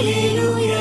ఇది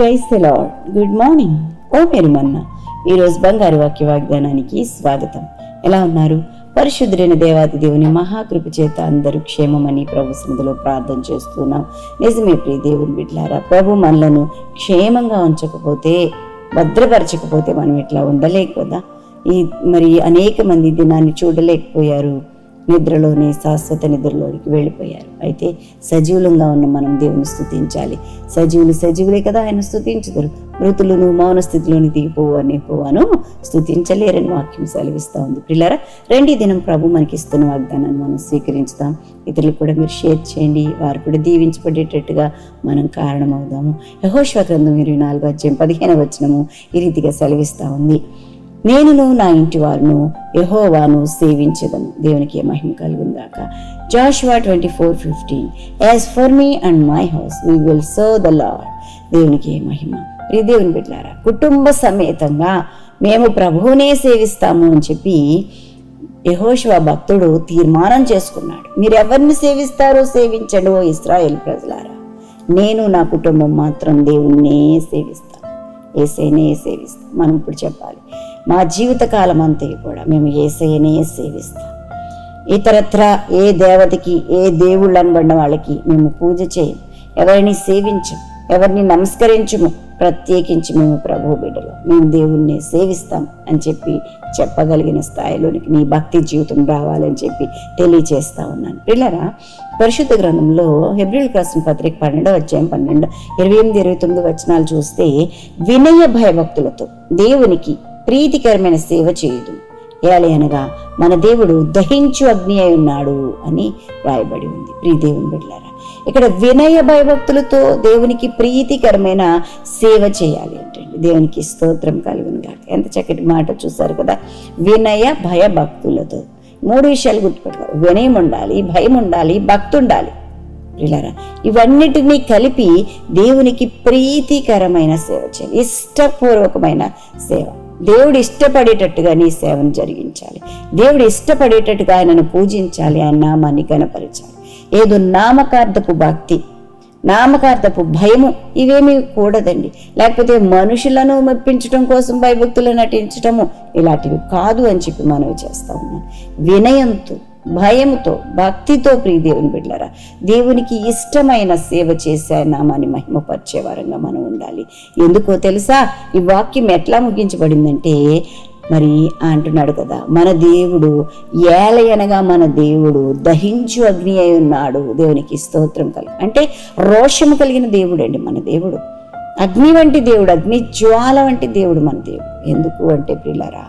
praise lord. Good morning. ఓ పెరుమన్న ఈరోజు బంగారు వాక్య వాగ్దానానికి స్వాగతం. ఎలా ఉన్నారు? పరిశుద్ధుడైన దేవాది దేవుని మహాకృప చేత అందరూ క్షేమమని ప్రభు సన్నిధిలో ప్రార్థన చేస్తున్నాం. నిజమే ప్రియ దేవుని బిడ్లారా ప్రభు మనలను క్షేమంగా ఉంచకపోతే భద్రపరచకపోతే మనం ఇట్లా ఉండలేక కదా? ఈ మరి అనేక మంది దినాన్ని చూడలేకపోయారు. నిద్రలోనే శాశ్వత నిద్రలోనికి వెళ్ళిపోయారు. అయితే సజీవులంగా ఉన్న మనం దేవుని స్థుతించాలి సజీవులు సజీవులే కదా ఆయన స్థుతించుతారు మృతులను మౌన స్థితిలోని దిగిపోవు అని పోవాను స్థుతించలేరని వాక్యం సెలవిస్తూ ఉంది. పిల్లరా రెండీ దినం ప్రభు మనకి ఇస్తున్న వాగ్దానాన్ని మనం స్వీకరించుదాం. ఇతరులకు కూడా మీరు షేర్ చేయండి. వారు కూడా దీవించబడేటట్టుగా మనం కారణమవుదాము. యహోశ్వ గ్రంథం ఇరవై నాలుగు అధ్యాయం పదిహేను వచ్చినము ఈ రీతిగా సెలవిస్తూ ఉంది. నేనును నా ఇంటి వారును యహోవాను సేవించదను. దేవునికి మహిమ కలుగుందాక Joshua twenty four fifteen as for me and my house we will serve the lord దేవునికి మహిమ. ఇది దేవుని బిడ్డారా కుటుంబ సమేతంగా మేము ప్రభువునే సేవిస్తాము అని చెప్పి యహోశివ భక్తుడు తీర్మానం చేసుకున్నాడు. మీరు ఎవరిని సేవిస్తారో సేవించడో ఇస్రాయేల్ ప్రజలారా. నేను నా కుటుంబం మాత్రం దేవుణ్ణే సేవిస్తాను. ఏసైనే సేవిస్తాం మనం ఇప్పుడు చెప్పాలి. మా జీవితకాలం అంతే కూడా మేము ఏసైనే సేవిస్తాం. ఇతరత్ర ఏ దేవతకి ఏ దేవుళ్ళు అనబడిన వాళ్ళకి మేము పూజ చేయం. ఎవరిని సేవించం ఎవరిని నమస్కరించము ప్రత్యేకించి మేము ప్రభు బిడ్డలు. మేము దేవుణ్ణి సేవిస్తాం అని చెప్పి చెప్పగలిగిన స్థాయిలోనికి నీ భక్తి జీవితం రావాలని చెప్పి తెలియచేస్తా ఉన్నాను. పిల్లరా పరిశుద్ధ గ్రంథంలో హెబ్రిల్ రాసిన పత్రిక పన్నెండో అధ్యాయం పన్నెండు ఇరవై ఎనిమిది ఇరవై తొమ్మిది వచనాలు చూస్తే వినయ భయభక్తులతో దేవునికి ప్రీతికరమైన సేవ చేయదు. ఏలి అనగా మన దేవుడు దహించు అగ్ని అయి ఉన్నాడు అని రాయబడి ఉంది. ప్రియ దేవుని బిడ్డలారా ఇక్కడ వినయ భయభక్తులతో దేవునికి ప్రీతికరమైన సేవ చేయాలి ఏంటండి దేవునికి స్తోత్రం కలుగును గాక ఎంత చక్కటి మాట చూసారు కదా. వినయ భయభక్తులతో. మూడు విషయాలు గుర్తుపెట్టుకోవాలి వినయం ఉండాలి భయం ఉండాలి భక్తి ఉండాలి. ప్రియులారా ఇవన్నిటినీ కలిపి దేవునికి ప్రీతికరమైన సేవ చేయాలి. ఇష్టపూర్వకమైన సేవ. దేవుడు ఇష్టపడేటట్టుగా నీ సేవను జరిగించాలి. దేవుడు ఇష్టపడేటట్టుగా ఆయనను పూజించాలి. ఆయన నామాన్ని కనపరచాలి ఏదో నామకార్థపు భక్తి నామకార్థపు భయము ఇవేమీ కూడదండి. లేకపోతే మనుషులను మెప్పించడం కోసం భయభక్తులు నటించటము ఇలాంటివి కాదు అని చెప్పి మనవి చేస్తా ఉన్నాను. వినయంతో భయంతో భక్తితో ప్రియ దేవుని దేవునికి ఇష్టమైన సేవ చేసే ఆయన నామాన్ని మహిమపరిచే వారంగా మనం ఉండాలి. ఎందుకో తెలుసా? ఈ వాక్యం ఎట్లా ముగించబడిందంటే మరి అంటున్నాడు కదా మన దేవుడు ఏలయనగా మన దేవుడు దహించు అగ్ని అయి ఉన్నాడు. దేవునికి స్తోత్రం కలిగి అంటే రోషము కలిగిన దేవుడు అండి మన దేవుడు. అగ్ని వంటి దేవుడు అగ్ని జ్వాల వంటి దేవుడు మన దేవుడు. ఎందుకు అంటే పిల్లరా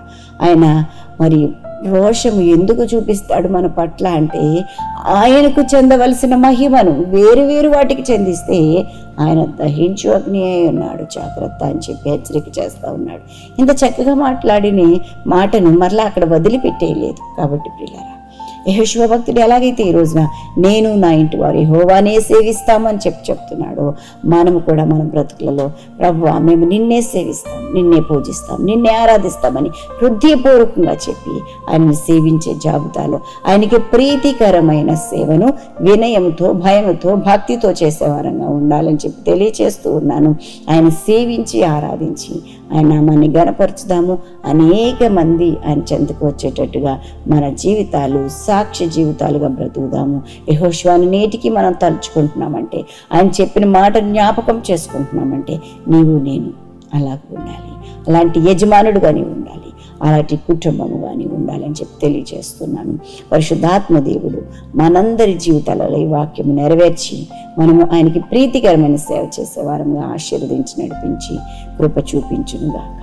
ఆయన మరి రోషము ఎందుకు చూపిస్తాడు మన పట్ల అంటే ఆయనకు చెందవలసిన మహిమను వేరు వేరు వాటికి చెందిస్తే ఆయన దహించు అగ్ని అయి ఉన్నాడు. జాగ్రత్త అని చెప్పి హెచ్చరిక చేస్తూ ఉన్నాడు. ఇంత చక్కగా మాట్లాడిన మాటను మరలా అక్కడ వదిలిపెట్టేయలేదు. కాబట్టి పిల్లరా యహోశివ భక్తుడు ఎలాగైతే ఈ రోజున నేను నా ఇంటి వారి హోవానే సేవిస్తామని చెప్పి చెప్తున్నాడు మనము కూడా మన బ్రతుకులలో ప్రభు మేము నిన్నే సేవిస్తాం నిన్నే పూజిస్తాం నిన్నే ఆరాధిస్తామని హృదయపూర్వకంగా చెప్పి ఆయన్ని సేవించే జాబితాలో ఆయనకి ప్రీతికరమైన సేవను వినయంతో భయంతో భక్తితో చేసేవారంగా ఉండాలని చెప్పి తెలియచేస్తూ ఉన్నాను. ఆయన సేవించి ఆరాధించి ఆయన నామాన్ని గణపరుచుదాము అనేక మంది ఆయన చెంతకు వచ్చేటట్టుగా మన జీవితాలు సాక్ష్య జీవితాలుగా బ్రతుకుదాము. యహోశ్వాని నేటికి మనం తలుచుకుంటున్నామంటే ఆయన చెప్పిన మాట జ్ఞాపకం చేసుకుంటున్నామంటే నీవు నేను అలా ఉండాలి. అలాంటి యజమానుడుగా నీవు ఉండాలి. అలాంటి కుటుంబం కానీ ఉండాలని చెప్పి తెలియజేస్తున్నాను. పరిశుద్ధాత్మ దేవుడు మనందరి జీవితాలలో ఈ వాక్యం నెరవేర్చి మనము ఆయనకి ప్రీతికరమైన సేవ చేసే వారంగా ఆశీర్వదించి నడిపించి కృప చూపించునుగాక.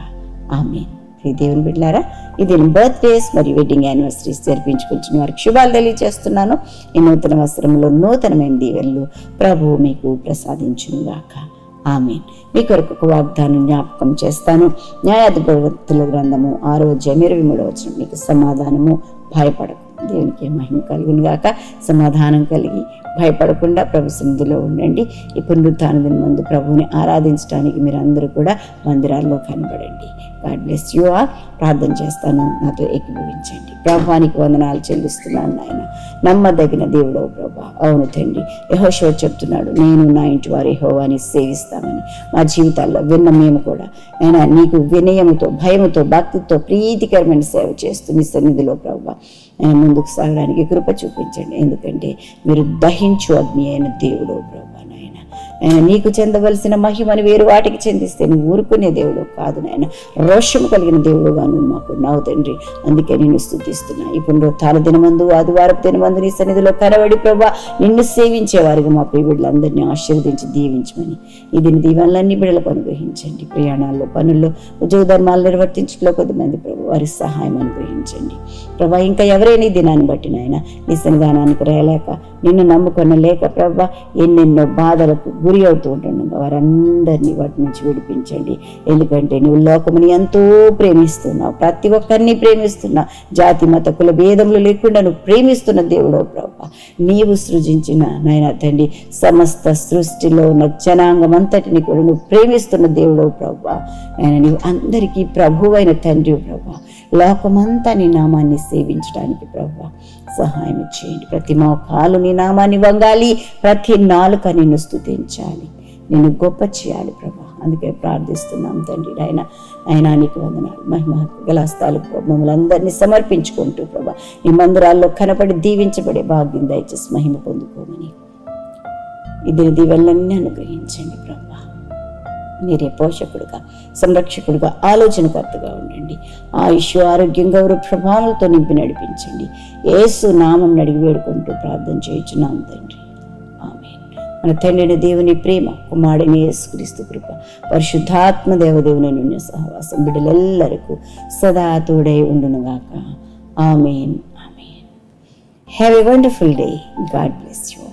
ఆమె ప్రియ దేవుని బిడ్డారా ఇది బర్త్డేస్ మరియు వెడ్డింగ్ యానివర్సరీస్ జరిపించుకుంటున్న వారికి శుభాలు తెలియజేస్తున్నాను. ఈ నూతన వస్త్రంలో నూతనమైన దీవెనలు ప్రభువు మీకు ప్రసాదించునుగాక. ఆమె మీ కొరకు ఒక వాగ్దానం జ్ఞాపకం చేస్తాను. న్యాయాధిపతుల గ్రంథము ఆరో అధ్యాయం ఇరవై మూడవ మీకు సమాధానము భయపడకు. దేవునికి మహిమ కలుగును గాక. సమాధానం కలిగి భయపడకుండా ప్రభు సన్నిధిలో ఉండండి. ఈ పునరుత్థాన దిన ముందు ప్రభువుని ఆరాధించడానికి మీరు అందరూ కూడా మందిరాల్లో కనబడండి. గాడ్ బ్లెస్ యు ఆర్ ప్రార్థన చేస్తాను. నాతో ఏకీభవించండి. ప్రభానికి వందనాలు చెల్లిస్తున్నాను నాయన. నమ్మదగిన దేవుడో ప్రభా. అవును తండ్రి. యహోశివ చెప్తున్నాడు నేను నా ఇంటి వారి యహోవాని సేవిస్తామని. మా జీవితాల్లో విన్న మేము కూడా. అయినా నీకు వినయముతో భయముతో భక్తితో ప్రీతికరమైన సేవ చేస్తూ నీ సన్నిధిలో ప్రభా. ముందుకు సాగడానికి కృప చూపించండి. ఎందుకంటే మీరు దహించు అగ్ని అయిన దేవుడు. నీకు చెందవలసిన మహిమని వేరు వాటికి చెందిస్తే నువ్వు ఊరుకునే దేవుడు కాదు నాయన. రోషము కలిగిన దేవుడుగా నువ్వు మాకు నావు తండ్రి. అందుకే నిన్ను స్థుతిస్తున్నా. ఇప్పుడు తాల దినమందు ఆదివారపు దినమందు నీ సన్నిధిలో కనబడి ప్రభా నిన్ను సేవించే వారిగా మా ప్రియ ఆశీర్వదించి దీవించమని. ఇది దీవెనలన్నీ బిడ్డలకు అనుగ్రహించండి. ప్రయాణాల్లో పనుల్లో ఉద్యోగ ధర్మాలు నిర్వర్తించట్లో కొద్దిమంది ప్రభు వారి సహాయం అనుగ్రహించండి. ప్రభా ఇంకా ఎవరైనా దినాన్ని బట్టి నీ సన్నిధానానికి రాలేక నిన్ను నమ్ముకున్న లేక ప్రభ ఎన్నెన్నో బాధలకు గురి అవుతూ ఉంటుండగా వారందరినీ వాటి నుంచి విడిపించండి. ఎందుకంటే నువ్వు లోకముని ఎంతో ప్రేమిస్తున్నావు. ప్రతి ఒక్కరిని ప్రేమిస్తున్నావు జాతి మత కుల భేదములు లేకుండా నువ్వు ప్రేమిస్తున్న దేవుడో ప్రభ. నీవు సృజించిన నాయన తండ్రి సమస్త సృష్టిలో ఉన్న జనాంగం అంతటిని కూడా నువ్వు ప్రేమిస్తున్న దేవుడో ప్రభ. ఆయన నీవు అందరికీ ప్రభువైన తండ్రి ప్రభా. లోకమంతా నీ నామాన్ని సేవించడానికి ప్రభా సహాయం చేయండి. ప్రతి మోకాలు నీ నామాన్ని వంగాలి ప్రతి నాలుక నిన్ను స్తుతించాలి. నేను గొప్ప చేయాలి ప్రభా అందుకే ప్రార్థిస్తున్నాం తండ్రి ఆయన ఆయన నీకు వందనాలు. మహిమ గల హస్తాలు మమ్మల్ని అందరినీ సమర్పించుకుంటూ ప్రభా ఈ మందిరాల్లో కనపడి దీవించబడే భాగ్యం దయచేసి మహిమ పొందుకోమని. ఇది దీవెనలన్నీ అనుగ్రహించండి ప్రభా మీరే పోషకుడుగా సంరక్షకుడుగా ఆలోచనకర్తగా ఉండండి. ఆయుష్ ఆరోగ్యం గౌరవ ప్రభావాలతో నింపి నడిపించండి. ఏసు నామం అడిగి వేడుకుంటూ ప్రార్థన చేయించున్నాం తండ్రి. ఆమె మన తండ్రిని దేవుని ప్రేమ కుమారుడిని యేసుక్రీస్తు కృప పరిశుద్ధాత్మ దేవదేవుని నిన్న సహవాసం బిడ్డలెల్లరకు సదా తోడై ఉండునుగాక. Amen. Amen. Have a wonderful day God bless you